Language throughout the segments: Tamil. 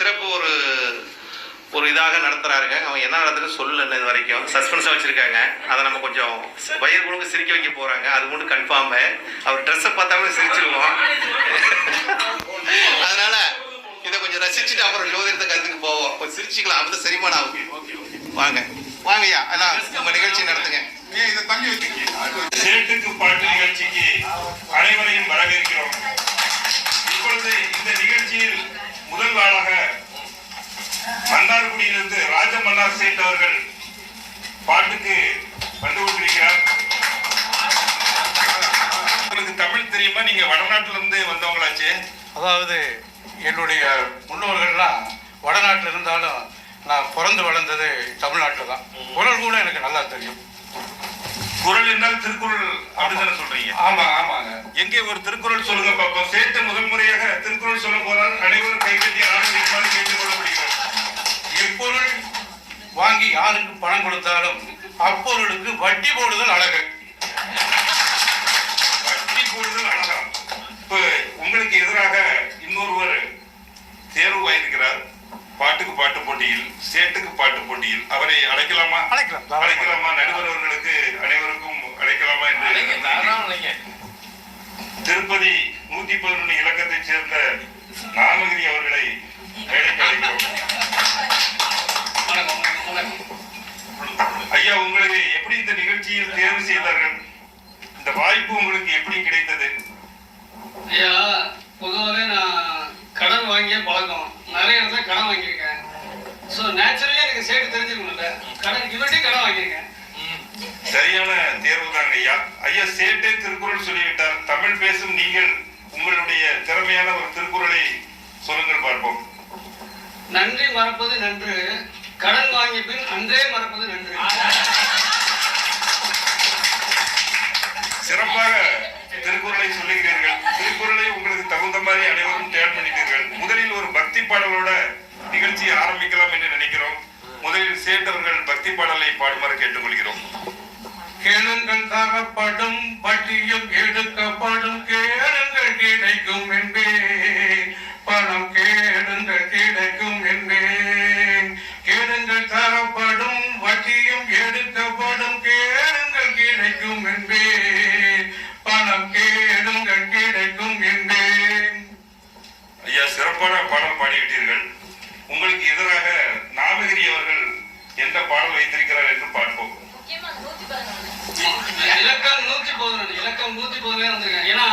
சிறப்பு ஒரு ஒரு இதாக நடத்துறாருங்க. அவன் என்ன நடத்துன்னு சொல்லல இது வரைக்கும். சஸ்பென்ஸாக வச்சிருக்காங்க. அதை நம்ம கொஞ்சம் வயிறு குழுங்க சிரிக்க வைக்க போறாங்க. அது மட்டும் கன்ஃபார்ம் அவர் ட்ரெஸ்ஸை பார்த்தாலும் சிரிச்சிருவோம். அதனால இதை கொஞ்சம் ரசிச்சுட்டு அப்புறம் ஜோதிடத்தை கருத்துக்கு போவோம். கொஞ்சம் சிரிச்சுக்கலாம். அப்பதான் செரிமானம் ஆகும். வாங்க. வாங்கய்யா அண்ணா உங்க நிகழ்ச்சி நடத்துங்க. ஏன் இதை வைக்கிறீங்க சேட்டுக்கு பாட்டு நிகழ்ச்சிக்கு அனைவரையும் வரவேற்கிறோம். இப்பொழுது இந்த நிகழ்ச்சியில் முதல் நாளாக மன்னார்குடியிலிருந்து ராஜ மன்னார் சேட் அவர்கள் பாட்டுக்கு வந்து கொண்டிருக்கிறார் உங்களுக்கு தமிழ் தெரியுமா? நீங்க வடநாட்டுல இருந்து வந்தவங்களாச்சே. அதாவது என்னுடைய முன்னோர்கள்லாம் வடநாட்டில் இருந்தாலும் நான் பிறந்து வளர்ந்தது தமிழ்நாட்டில் தான். குரல் கூட எனக்கு நல்லா தெரியும். குரல் என்றால் திருக்குறள் அப்படிதானே சொல்றீங்க. ஆமா எங்கே ஒரு திருக்குறள் சொல்லுங்க பார்ப்போம். சேட்டு முதல் முறையாக திருக்குறள் சொல்ல போறால் அனைவரும் கைகட்டி ஆரம்பிக்குமாறு கேட்டுக்கொள்ளப்படுகிறோம் எப்பொருள் வாங்கி யாருக்கு பணம் கொடுத்தாலும் அப்பொருளுக்கு வட்டி போடுதல் அழகு வட்டி கூடுதல் அழகா இப்ப உங்களுக்கு எதிராக இன்னொருவர் தேர்வு வாங்கியிருக்கிறார் பாட்டுக்கு பாட்டு போட்டியில் சேட்டுக்கு பாட்டு போட்டியில் அவரை அழைக்கலாமா அழைக்கலாம், தாராளமா. அழைக்கலாமா நடுவர் அவர்களுக்கு அனைவருக்கும் அழைக்கலாமா என்று திருப்பதி நூத்தி பதினொன்று இலக்கத்தைச் சேர்ந்த நாமகிரி அவர்களை மேடைக்கு அழைக்கிறோம் ஐயா உங்களுக்கு எப்படி நிகழ்ச்சியில் தேர்வு செய்தார்கள். இந்த வாய்ப்பு உங்களுக்கு எப்படி கிடைத்தது? ஐயா பொதுவாகவே நான் கடன் வாங்கிய பழக்கம். நிறைய இடத்துல கடன் வாங்கியிருக்கேன். ஸோ நேச்சுரலி எனக்கு சேர்த்து தெரிஞ்சுக்கணும்ல கடன் இவர்கிட்டயும் கடன் வாங்கியிருக்கேன். சரியான தேர்வு தாங்க ஐயா. ஐயா சேட்டே திருக்குறள் சொல்லிவிட்டார். தமிழ் பேசும் நீங்கள் உங்களுடைய திறமையான ஒரு திருக்குறளை சொல்லுங்கள் பார்ப்போம். நன்றி மறப்பது நன்று கடன் வாங்கிய பின் அன்றே மறப்பது நன்று. மாதிரி அனைவரும் தேர்வு பண்ணிட்டீர்கள். முதலில் ஒரு பக்தி பாடலோட நிகழ்ச்சியை ஆரம்பிக்கலாம் என்று நினைக்கிறோம். முதலில் சேட்டர்கள் பக்தி பாடலை பாடுமாறு கேட்டுக்கொள்கிறோம். கேளுங்கள் தரப்படும் பட்டியும் எடுக்கப்படும் கேளுங்கள் கிடைக்கும் என்பேன் பணம் கேளுங்கள் கிடைக்கும் என்பேன் கேளுங்கள் தரப்படும் வட்டியும் எடுக்கப்படும் கேளுங்கள் கிடைக்கும் என்பேன் பணம் கேளுங்கள் கிடைக்கும் என்பேன் ஐயா சிறப்பான பாடல் பாடிவிட்டீர்கள் உங்களுக்கு எதிராக நாமகிரி அவர்கள் எந்த பாடல் வைத்திருக்கிறார் என்று பார்ப்போம் முக்கியமா நூத்தி பதினொன்று இலக்கம் நூத்தி பதினொன்று இலக்கம் நூத்தி பதினொன்று வந்திருக்கேன் ஏன்னா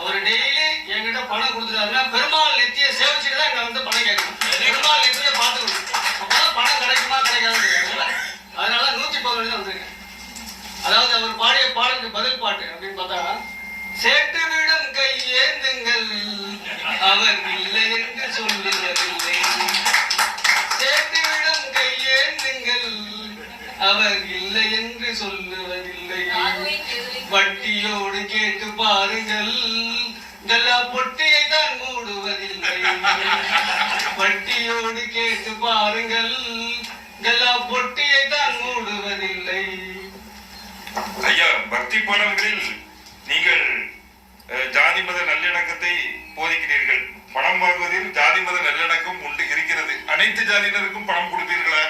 அவர் டெய்லி என்கிட்ட பணம் கொடுத்துட்டாருன்னா பெருமாள் நெத்தியை சேவிச்சுட்டு தான் இங்க வந்து பணம் கேட்கணும் பெருமாள் நெத்தியை பார்த்துக்கணும் அப்பதான் பணம் கிடைக்குமா கிடைக்காதுன்னு தெரியாதுல்ல? அதனால நூத்தி பதினொன்று தான் வந்திருக்கேன் அதாவது அவர் பாடிய பாடலுக்கு பதில் பாட்டு அப்படின்னு பார்த்தா சேட்டு விடும் கையேந்துங்கள் அவர் இல்லை என்று சொல்லுவதில்லை. சேட்டு விடும் கையேந்துங்கள் அவர் இல்லை என்று சொல்லுவதில்லை. வட்டியோடு கேட்டு பாருங்கள் கல்லா பொட்டியை தான் மூடுவதில்லை. வட்டியோடு கேட்டு பாருங்கள் கல்லா பொட்டியை தான் மூடுவதில்லை. ஐயா பக்தி பாடல்களில் நீங்கள் ஜாதி மத நல்லிணக்கத்தை போதிக்கிறீர்கள். பணம் வாங்குவதில் ஜாதி மத நல்லிணக்கம் உண்டு இருக்கிறது. அனைத்து ஜாதியினருக்கும் பணம் கொடுப்பீர்களா?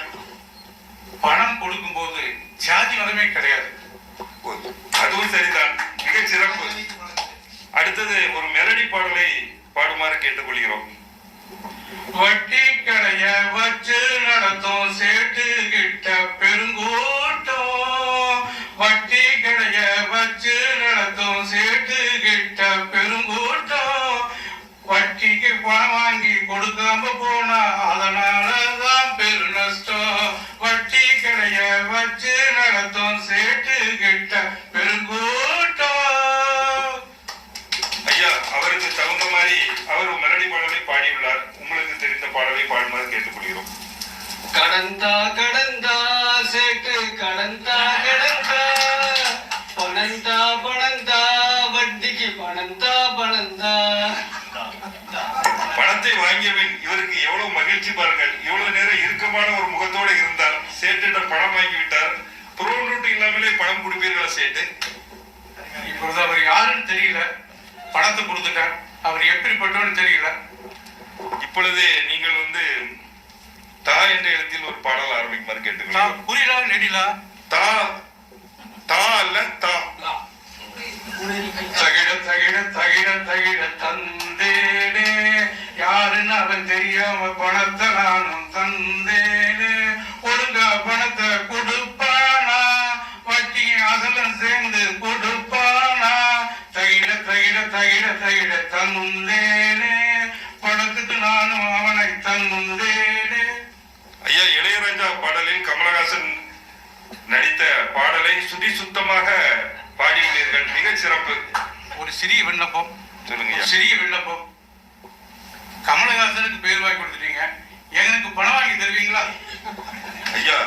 பணம் கொடுக்கும் போது ஜாதி மதமே கிடையாது. அதுவும் சரிதான். மிக சிறப்பு. அடுத்தது ஒரு மெலடி பாடலை பாடுமாறு கேட்டுக்கொள்கிறோம். வட்டி கடைய வச்சு நடத்தும் சேட்டு பணம் வாங்கி கொடுக்காம போனா அதனாலதான் பெரு நஷ்டம். வட்டி கடைய வச்சு நடத்தும் சேட்டு கிட்ட பெருங்கூட்டம். ஐயா அவருக்கு தகுந்த மாதிரி அவர் மெலடி பாடலை பாடியுள்ளார். உங்களுக்கு தெரிந்த பாடலை பாடுமாறு கேட்டுக்கொள்கிறோம். கடந்தா கடந்தா சேட்டு கடந்தா. வாங்கியவன் இவருக்கு எவ்வளவு மகிழ்ச்சி பாருங்கள். இவ்வளவு நேரம் இறுக்கமான ஒரு முகத்தோட இருந்தார் சேட்டிடம் பணம் வாங்கி விட்டார் ப்ரோன் ரூட் இல்லாமலே பணம் கொடுப்பீர்களா சேட்டு? இப்பொழுது அவர் யாருன்னு தெரியல. பணத்தை கொடுத்துட்டார். அவர் எப்படிப்பட்டவன்னு தெரியல. இப்பொழுது நீங்கள் வந்து என்ற எழுத்தில் ஒரு பாடல் ஆரம்பிக்குமாறு தா கேட்டுக்கொள்கிறோம் புரியலா நெடிலா? தா தா அல்ல தா. தகிட தகிட தகிட தகிட தந்தேனே அவன் தெரியாம பணத்தை நானும் தந்தேனே. ஒழுங்கா பணத்தை கொடுப்பானா? வட்டி அசலம் சேர்ந்து கொடுப்பானா? தகிட தகிட தகிட தகிட தந்தேனே. பணத்துக்கு நானும் அவனை தந்தேனே. ஐயா இளையராஜா பாடலில் கமலஹாசன் நடித்த பாடலை சுடி சுத்தமாக பாடியுள்ளீர்கள். மிக சிறப்பு. ஒரு சிறிய விண்ணப்பம். சொல்லுங்க சிறிய விண்ணப்பம். கமலஹாசனுக்கு பேர் வாங்கி கொடுத்துட்டீங்க. எனக்கு பணம் வாங்கி தருவீங்களா? ஐயா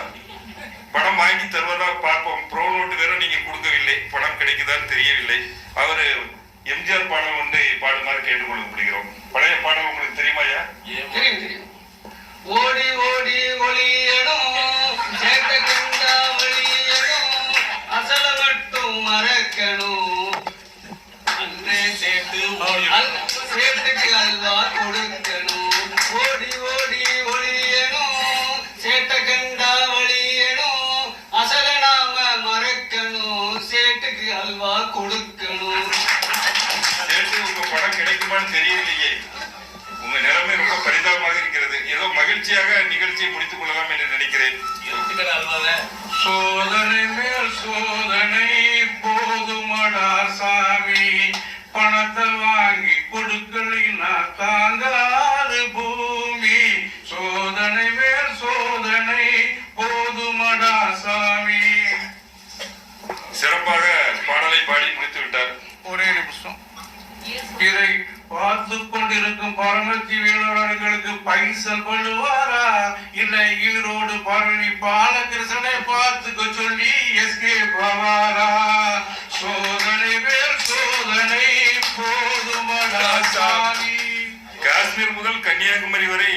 பணம் வாங்கி தருவதா பார்ப்போம். ப்ரோ நோட்டு வேற நீங்க கொடுக்கவில்லை. பணம் கிடைக்குதான்னு தெரியவில்லை. அவரு எம்ஜிஆர் பாடல் ஒன்றை பாடுமாறு கேட்டுக்கொள்ளப்படுகிறோம். பழைய பாடல் உங்களுக்கு தெரியுமா ஐயா? தெரியும் தெரியும். ஓடி ஓடி ஒளியணும் சேட்ட கண்டா வழியணும் அசல மட்டும் மறக்கணும் அன்றே சேர்த்து அல்- சேட்டுக்கு அல்வா கொடுக்கணும் ஓடி ஓடி ஒளியணும். சேட்ட கண்டா வழியணும். அசல நாம மறக்கணும். சேட்டுக்கு அல்வா கொடுக்கணும். சேர்த்து உங்க பணம் கிடைக்குமான்னு தெரியவில்லையே. உங்க நிலைமை ரொம்ப பரிதாபமாக இருக்கிறது. ஏதோ மகிழ்ச்சியாக நிகழ்ச்சியை முடித்துக் கொள்ளலாம் என்று நினைக்கிறேன். சோதனை மேல் சோதனை போதுமடா சாமி பணத்தை வாங்கி கொடுக்கலைன்னா தாங்காது பூமி. சோதனை மேல் சோதனை போதுமடா சாமி. சிறப்பாக பாடலை பாடி முடித்து விட்டார். ஒரே நிமிஷம். இதை பார்த்து கொண்டிருக்கும் பரமத்தி வீரர்களுக்கு பைசல் பண்ணுவாரா? இல்ல ஈரோடு பழனி பாலகிருஷ்ணனை பார்த்துக்க சொல்லி எஸ்கே பவாரா? கன்னியாகுமரி வரை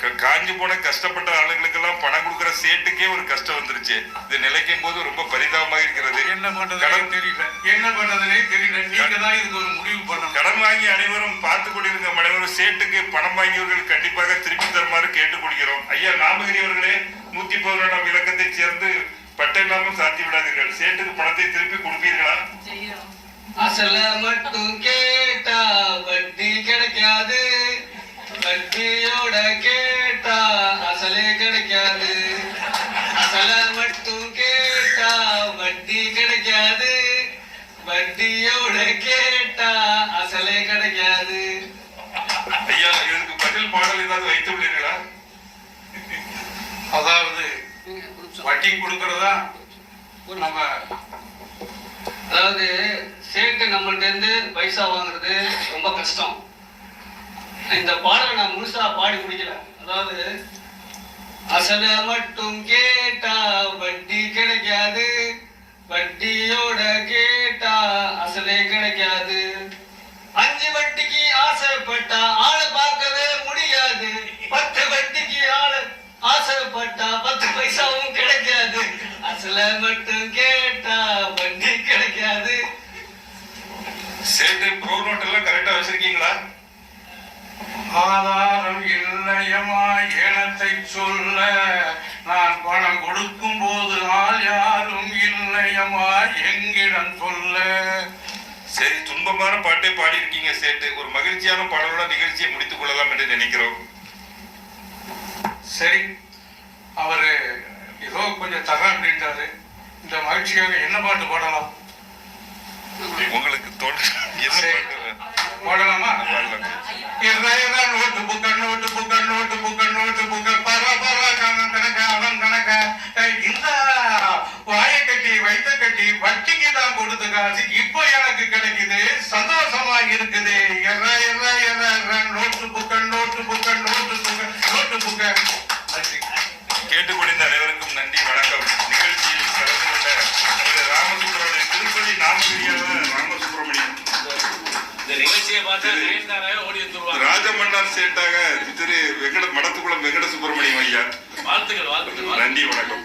க- காஞ்சு போன கஷ்டப்பட்ட ஆளுங்களுக்கெல்லாம் பணம் கொடுக்கிற சேட்டுக்கே ஒரு கஷ்டம் வந்துருச்சு. இது நிலைக்கும் போது ரொம்ப பரிதாபமாக இருக்கிறது. என்ன பண்றதுனே கடன் தெரியல. என்ன பண்றதுனே தெரியல. நீங்க தான் இதுக்கு ஒரு முடிவு பண்ணணும். கடன் வாங்கி அனைவரும் பார்த்து கொண்டிருந்த அனைவரும் சேட்டுக்கு பணம் வாங்கியவர்கள் கண்டிப்பாக திருப்பி தருமாறு கேட்டுக்கொள்கிறோம் ஐயா நாமகிரி அவர்களே நூத்தி பதினொன்றாம் இலக்கத்தை சேர்ந்து பட்டை இல்லாமல் சாத்தி விடாதீர்கள். சேட்டுக்கு பணத்தை திருப்பி கொடுப்பீர்களா? அசல மட்டும் கேட்டா வட்டி கிடைக்காது வட்டியோட கேட்டா அசலே கிடைக்காது. அசல மட்டும் கேட்டா வட்டி கிடைக்காது. வட்டியோட கேட்டா அசலே கிடைக்காது. ஐயா இதுக்கு பதில் பாடல் ஏதாவது வைத்து உள்ளீர்களா அதாவது வட்டி கொடுக்கறதா நம்ம அதாவது சேட்டு நம்மள்ட்ட இருந்து பைசா வாங்குறது ரொம்ப கஷ்டம். இந்த பாடலை நான் முழுசா பாடி முடிக்கல. அதாவது அசல மட்டும் கேட்டா வட்டி கிடைக்காது. வட்டியோட கேட்டா அசலே கிடைக்காது. அஞ்சு வட்டிக்கு ஆசைப்பட்டா ஆளை பார்க்கவே முடியாது. பத்து வட்டிக்கு ஆளை ஆசைப்பட்டா பத்து பைசாவும் கிடைக்காது. அசல மட்டும் கேட்டா வட்டி கிடைக்காது. சேர்ந்து ப்ரோ நோட்டெல்லாம் கரெக்டா வச்சிருக்கீங்களா? ஆதாரம் இல்லையமா ஏனத்தை சொல்ல நான் பணம் கொடுக்கும் போது ஆள் யாரும் இல்லையமா எங்கிடம் சொல்ல. சரி துன்பமான பாட்டை பாடி இருக்கீங்க சேட்டு. ஒரு மகிழ்ச்சியான பாடலோட நிகழ்ச்சியை முடித்துக் கொள்ளலாம் என்று நினைக்கிறோம். சரி அவரு ஏதோ கொஞ்சம் தகவல் அப்படின்ட்டாரு இந்த மகிழ்ச்சியாக என்ன பாட்டு பாடலாம்? உங்களுக்கு தோன்ற பாடலாமா? பாடலாம் இறைவன் நோட்டு புக்க நோட்டு புக்க நோட்டு புக்க நோட்டு புக்க பர பர கண கணக்க அவன் கணக்க ஏய், இந்த வாயை கட்டி வைத்த கட்டி வட்டிக்கு தான் கொடுத்த காசு இப்போ எனக்கு கிடைக்குது சந்தோஷமா இருக்குது. எற எற எற நோட்டு புக்க நோட்டு புக்க நோட்டு புக்க நோட்டு புக்க. நன்றி. கேட்டுக்கொண்டிருந்த அனைவருக்கும் நன்றி வணக்கம். நிகழ்ச்சியில் கலந்து கொண்ட திரு ராமசுப்ரமணியன் திருப்பதி நாமகிரியாளர் ராமசுப்ரமணியன் இந்த நிகழ்ச்சியை பார்த்தா நயன்தாராவே ஓடி வந்துருவாங்க ராஜமன்னார் சேட்டாக திரு வெங்கட மடத்துக்குளம் வெங்கட சுப்பிரமணியம் ஐயா வாழ்த்துக்கள் வாழ்த்துக்கள். நன்றி வணக்கம்.